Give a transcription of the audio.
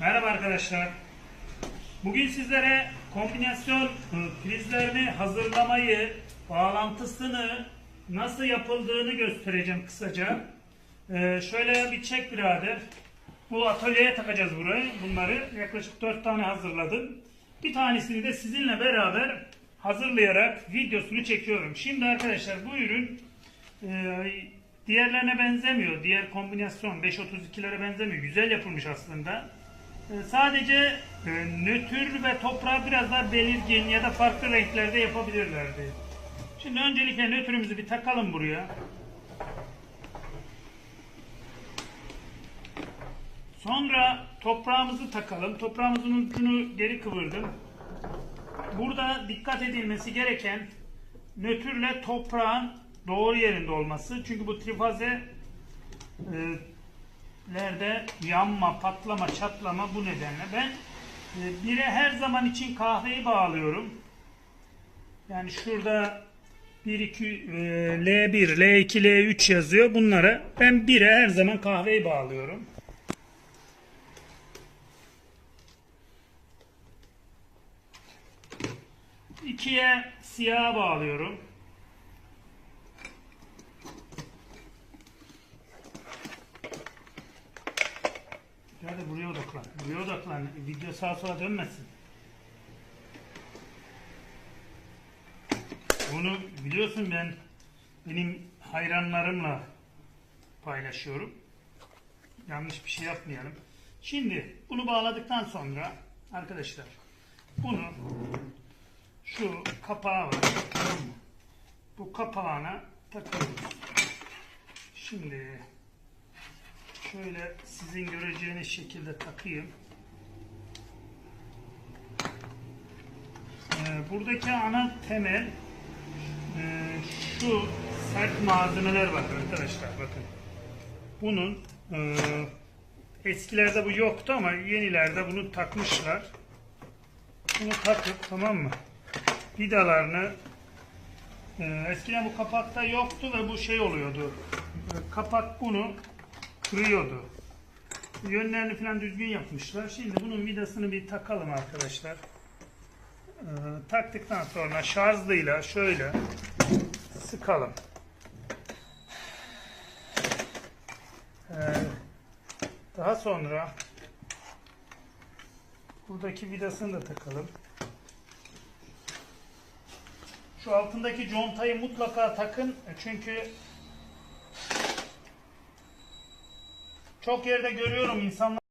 Merhaba arkadaşlar. Bugün sizlere kombinasyon e, prizlerini hazırlamayı, bağlantısını nasıl yapıldığını göstereceğim kısaca. Ee, şöyle bir çek birader. Bu atölyeye takacağız burayı. Bunları yaklaşık 4 tane hazırladım. Bir tanesini de sizinle beraber hazırlayarak videosunu çekiyorum. Şimdi arkadaşlar bu ürün e, diğerlerine benzemiyor. Diğer kombinasyon 532'lere benzemiyor. Güzel yapılmış aslında. E, sadece e, nötr ve toprağı biraz daha belirgin ya da farklı renklerde yapabilirlerdi. Şimdi öncelikle nötrümüzü bir takalım buraya. Sonra toprağımızı takalım. Toprağımızın ucunu geri kıvırdım. Burada dikkat edilmesi gereken nötrle toprağın doğru yerinde olması. Çünkü bu trifaze e, lerde yanma, patlama, çatlama bu nedenle. Ben e, bire her zaman için kahveyi bağlıyorum. Yani şurada 1, 2, e, L1, L2, L3 yazıyor. Bunlara ben bire her zaman kahveyi bağlıyorum. İkiye siyah bağlıyorum. Hadi buraya odaklan. Buraya odaklan. Video sağa sola dönmesin. Bunu biliyorsun ben benim hayranlarımla paylaşıyorum. Yanlış bir şey yapmayalım. Şimdi bunu bağladıktan sonra arkadaşlar bunu şu kapağı var. Bu kapağına takıyoruz. Şimdi şöyle sizin göreceğiniz şekilde takayım. Ee, buradaki ana temel e, şu sert malzemeler var arkadaşlar bakın. Bunun e, eskilerde bu yoktu ama yenilerde bunu takmışlar. Bunu takıp tamam mı? Vidalarını e, eskiden bu kapakta yoktu ve bu şey oluyordu. E, kapak bunu kırıyordu. Yönlerini falan düzgün yapmışlar. Şimdi bunun vidasını bir takalım arkadaşlar. E, taktıktan sonra şarjlıyla şöyle sıkalım. E, daha sonra buradaki vidasını da takalım. Şu altındaki contayı mutlaka takın çünkü çok yerde görüyorum insanlar